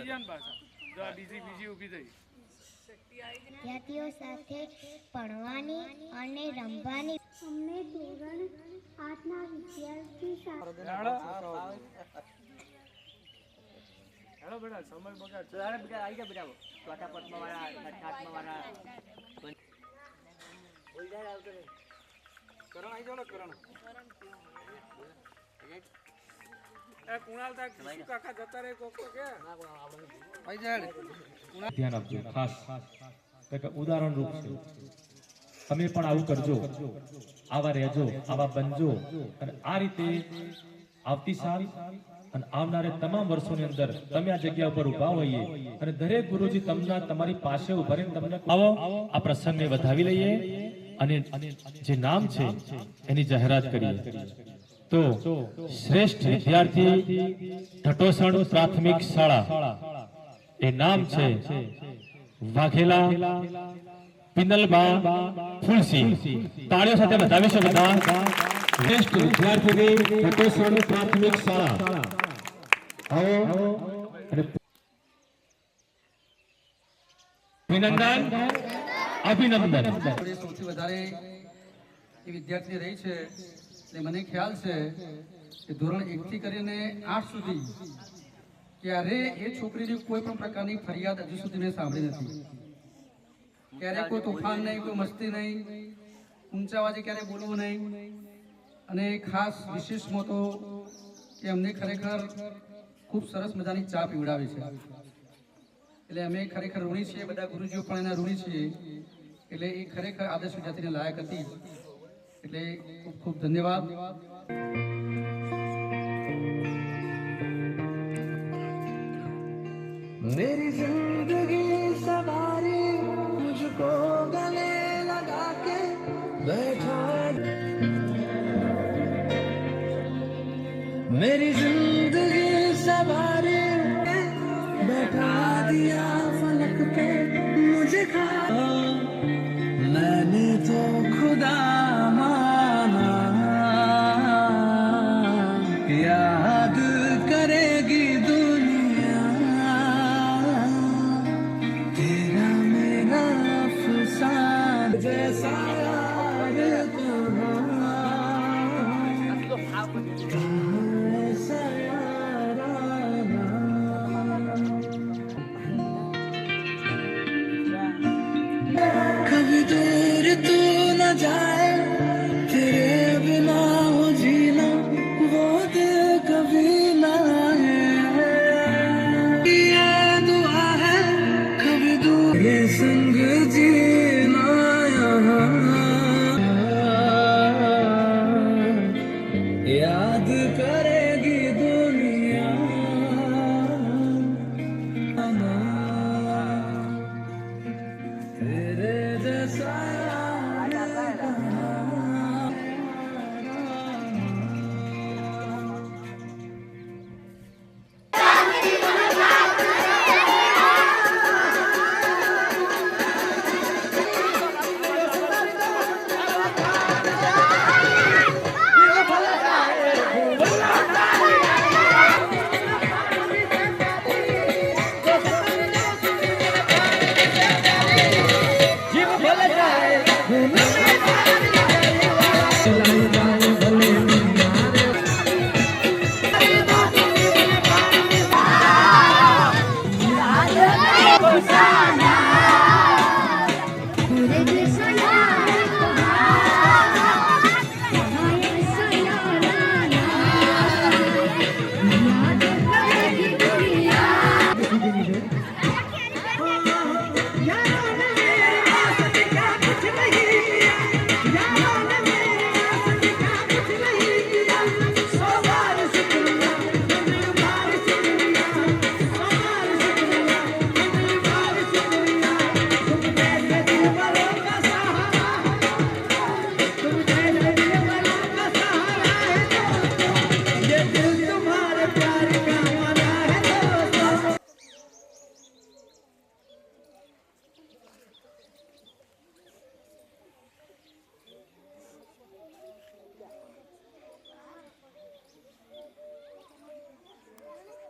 જાય પાછા. જો આ બીજી બીજી ઊભી થઈ. વિદ્યાર્થીઓ સાથે ભણવાની અને રમવાની અમને ધોરણ આઠના વિદ્યાર્થી બેટા સમય બગાડ તો હાલો બેટા આવી ગયા બેટા ચોથા વાળા છઠ્ઠા આવતો કરણ આવી ને કરણ. ધ્યાન ઉદાહરણ રૂપ છે. તમે પણ આવું કરજો. આવા રહેજો, આવા બનજો. અને આ રીતે આવતી સાલ અને આવનારા તમામ વર્ષોની અંદર તમે આ જગ્યા ઉપર ઊભા હોઈએ અને દરેક ગુરુજી તમને તમારી પાસે ઊભા રહીને તમને આવો, આ પ્રસંગને વધાવી લઈએ અને જે નામ છે એની જાહેરાત કરીએ. તો શ્રેષ્ઠ વિદ્યાર્થી ઢટોસણ પ્રાથમિક શાળા. એ નામ છે વાઘેલા પિનલબા ફુલસી. તાળીઓ સાથે બતાવીશું બધા. શ્રેષ્ઠ વિદ્યાર્થી ઢટોસણ પ્રાથમિક શાળા. અભિનંદન. અભિનંદન. સૌથી વધારે વિદ્યાર્થી રહી છે એટલે મને ખ્યાલ છે કે ધોરણ એકથી કરીને આઠ સુધી ક્યારે એ છોકરીની કોઈ પણ પ્રકારની ફરિયાદ હજુ સુધી મેં સાંભળી નથી. ક્યારે કોઈ તોફાન નહીં, કોઈ મસ્તી નહીં, ઊંચા વાજે ક્યારે બોલવું નહીં. અને ખાસ વિશેષમાં તો કે અમને ખરેખર ખૂબ સરસ મજાની ચા પીવડાવી છે. એટલે અમે ખરેખર ઋણી છીએ, બધા ગુરુજીઓ પણ એના ઋણી છીએ. એટલે એ ખરેખર આદર્શ વિદ્યાર્થીને લાયક હતી. એટલે ખૂબ ખૂબ ધન્યવાદ. याद करेगी दुनिया तेरा मेरा अफसान जैसा यार कहाँ कहाँ ऐसा याराना कभी दूर तू न जाए Ana!